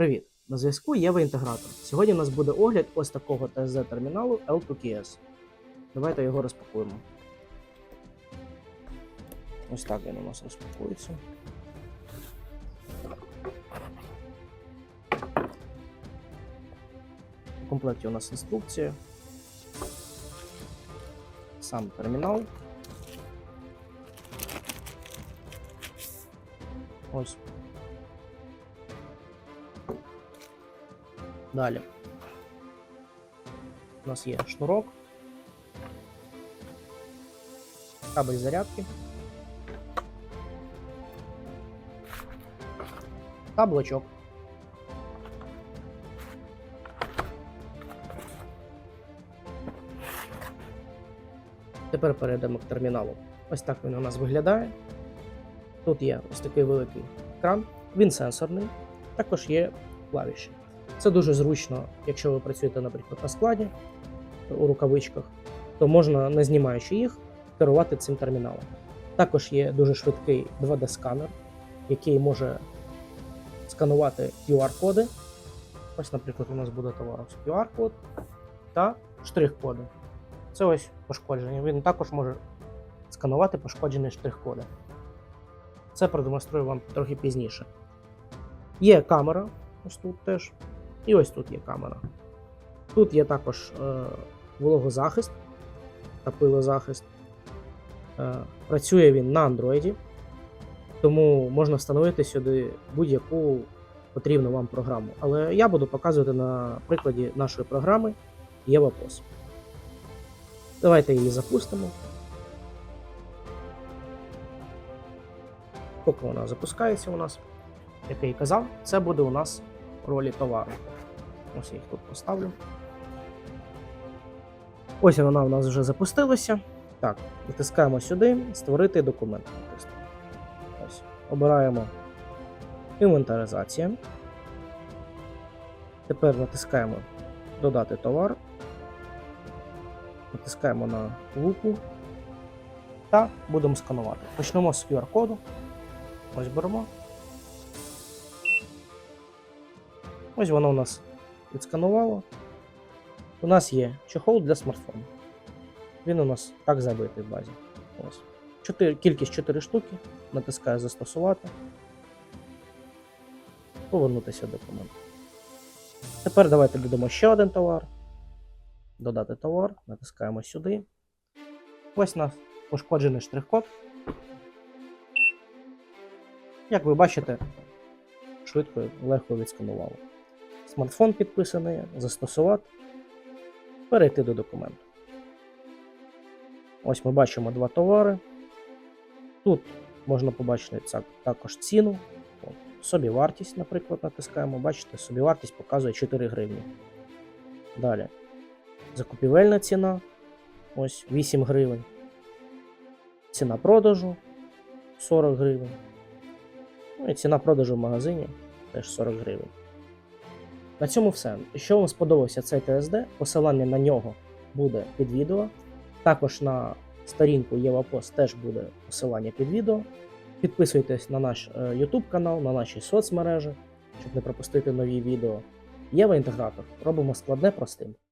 Привіт! На зв'язку Єва Інтегратор. Сьогодні у нас буде огляд ось такого TSD терміналу L2KS. Давайте його розпакуємо. Ось так він у нас розпакується. У комплекті у нас інструкція. Сам термінал. Ось. Далі. У нас є шнурок. Кабель зарядки. Та блочок. Тепер перейдемо к терміналу. Ось так він у нас виглядає. Тут є ось такий великий екран, він сенсорний, також є клавіші. Це дуже зручно, якщо ви працюєте, наприклад, на складі у рукавичках, то можна, не знімаючи їх, керувати цим терміналом. Також є дуже швидкий 2D-сканер, який може сканувати QR-коди. Ось, наприклад, у нас буде товар QR-код та штрих-коди. Це ось пошкодження. Він також може сканувати пошкоджені штрих-коди. Це продемонструю вам трохи пізніше. Є камера, ось тут теж. І ось тут є камера. Тут є також е, вологозахист та пилозахист. Е, працює він на Android, тому можна встановити сюди будь-яку потрібну вам програму. Але я буду показувати на прикладі нашої програми EvaPOS. Давайте її запустимо. Поки вона запускається у нас, як я і казав, це буде у нас ролі товару. Ось я їх тут поставлю. Ось вона у нас вже запустилася. Так, натискаємо сюди Створити документ. Ось. Обираємо інвентаризація. Тепер натискаємо Додати товар. Натискаємо на лупу та будемо сканувати. Почнемо з QR-коду. Ось беремо. Ось воно у нас відсканувало. У нас є чохол для смартфону. Він у нас так забитий в базі. Ось. 4, кількість 4 штуки. Натискаю застосувати. Повернутися до команди. Тепер давайте додамо ще один товар. Додати товар, натискаємо сюди. Ось у нас пошкоджений штрих-код. Як ви бачите, швидко і легко відсканувало. Смартфон підписаний, застосувати, перейти до документу. Ось ми бачимо два товари. Тут можна побачити також ціну. От, собівартість, наприклад, натискаємо. Бачите, собівартість показує 4 гривні. Далі. Закупівельна ціна. Ось 8 гривень. Ціна продажу 40 гривень. Ну і ціна продажу в магазині теж 40 гривень. На цьому все. Якщо вам сподобався цей ТСД, посилання на нього буде під відео. Також на сторінку ЄваПост теж буде посилання під відео. Підписуйтесь на наш е, YouTube канал, на наші соцмережі, щоб не пропустити нові відео. Єва інтегратор. Робимо складне простим.